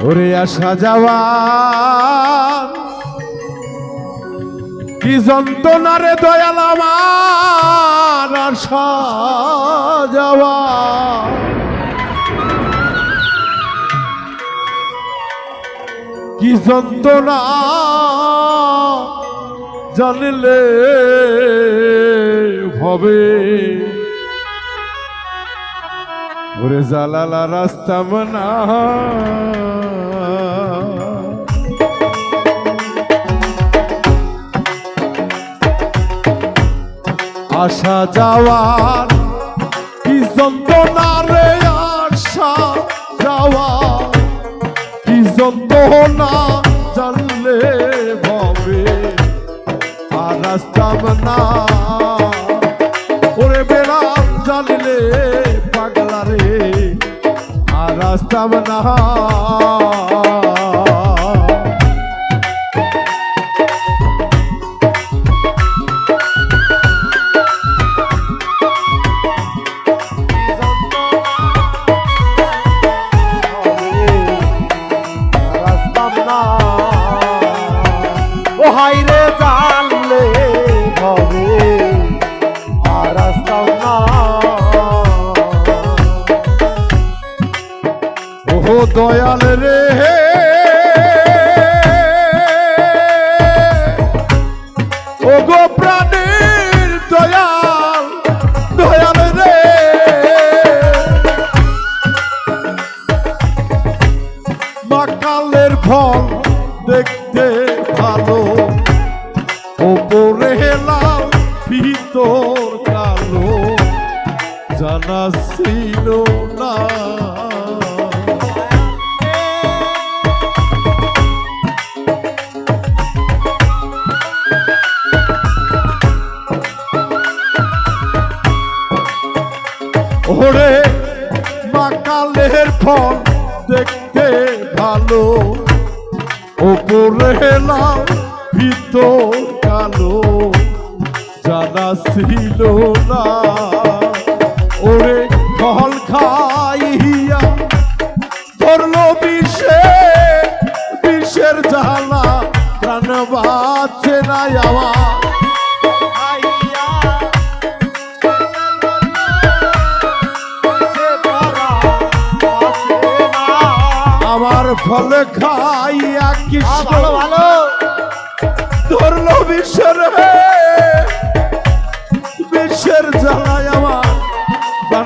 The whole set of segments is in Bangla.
ওরে আসা যাওয়া কি যন্ত্রণা রে দয়াল আমার যাওয়া কি যন্ত্রণা জানলে হবে? ওরে রাস্তা মনা। আসা যাওয়ার আর না দয়াল রে ও গো প্রাণীর দয়াল দয়াল রে। মাকালের ফল দেখতে ভালো, ওপরে লাল ভিতর কালো। জানা ফল দেখতে ভালো। ওপরে লাল ভিতর কালো। জানা ছিল না। ওরে ফল খাইয়া ধরলো বিষে, বিষের জ্বালা প্রাণ বাঁচে নাই আমার ফল খাইয়া কৃষ্ণ ভালো ভালো। ধরলো বিশ্বের বিশ্বের জ্বালায় আমার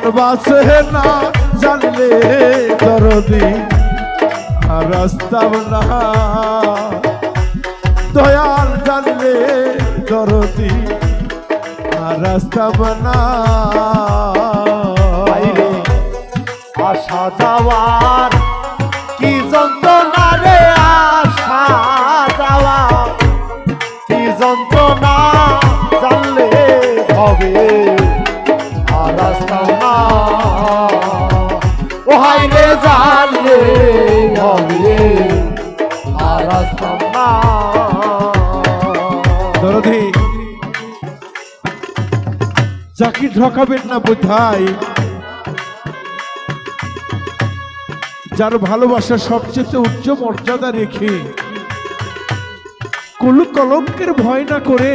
প্রাণ না জানলে দরদি আর রাস্তাব না। দয়াল জানলে দরদি আর রাস্তাব না। আসা যাওয়ার যন্ত্রণা জানলে হবে আর না। ও হাইরে জানলে হবে আর না। দরদি যাকে ঠকাবেন না বোধহয়? যার ভালোবাসা সবচেয়ে উচ্চ মর্যাদা রেখে কুল কলঙ্কের ভয় না করে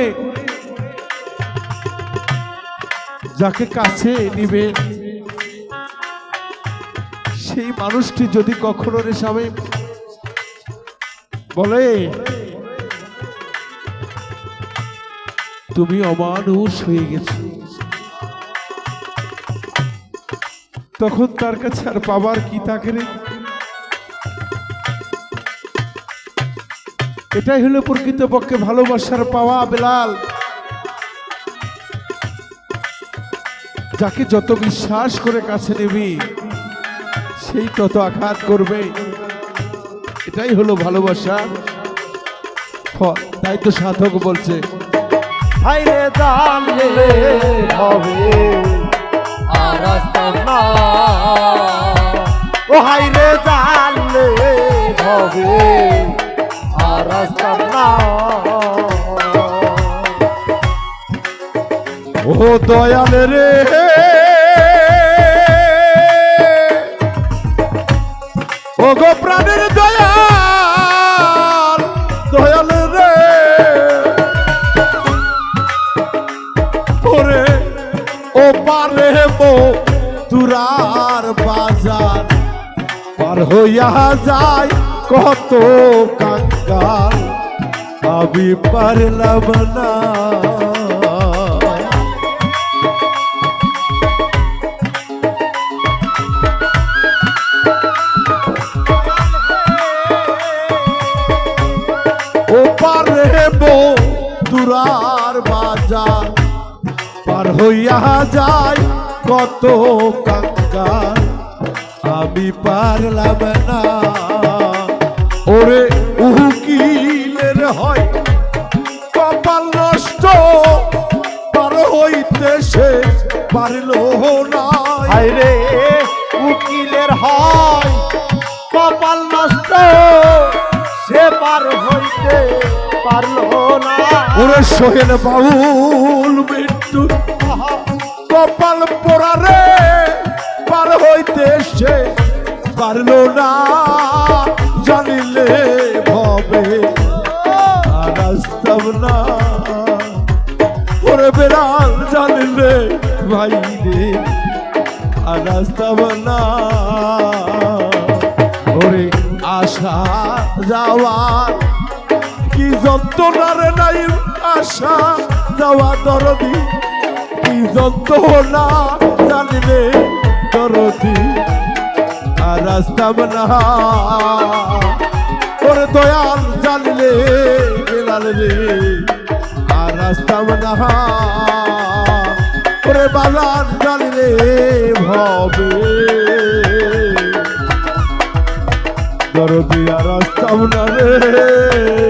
যাকে কাছে নিবে। সেই মানুষটি যদি কখনো রে স্বামী বলে, তুমি অমানুষ হয়ে গেছো। তখন তার কাছে আর পাবার কি থাকে রে? এটাই হলো প্রকৃতপক্ষে ভালোবাসার পাওয়া বেলাল। যাকে যত বিশ্বাস করে কাছে নিবি, সেই তত আঘাত করবে। এটাই হলো ভালোবাসা। তাই তো সাধক বলছে, হাইরে জানলে হবে ও হাইরে জানলে হবে ও দয়াল রে। ও গো প্রাণের দয়াল দয়াল রে। ওরে, ও পারে বো তুরার বাজার, পার হইয়া যায় কত কাঙ্গাল। আবি পারলাম না। মো তুরার বাজার। পার হইয়া যায় কত কাঙ্গাল। আমি পারলাম না। ওরে উকিলের হয় কপাল নষ্ট। পার হইতে সে পারল না। হাইরে উকিলের হয় কপাল নষ্ট। সে পার হইতে পারল না। ওরে সোহেল বাউল, মৃত্যু। কপাল পোড়ারে পার হইতে সে পারল না। জানিলে ভবে আর আসতাম না। ওরে বেড়াল, জানিলে ভাই রে আর আসতাম না। ওরে আসা যাওয়ার যন্ত্রণার নাই আশা, যাওয়া দরদি। কি যন্ত্রণা জানিলে দরদি। আর আসতাম না। ওরে দয়াল জানিলে গেলাল রে। আর আসতাম না। ওরে বাজার জানিলে ভবে। দরদি আর আসতাম না রে।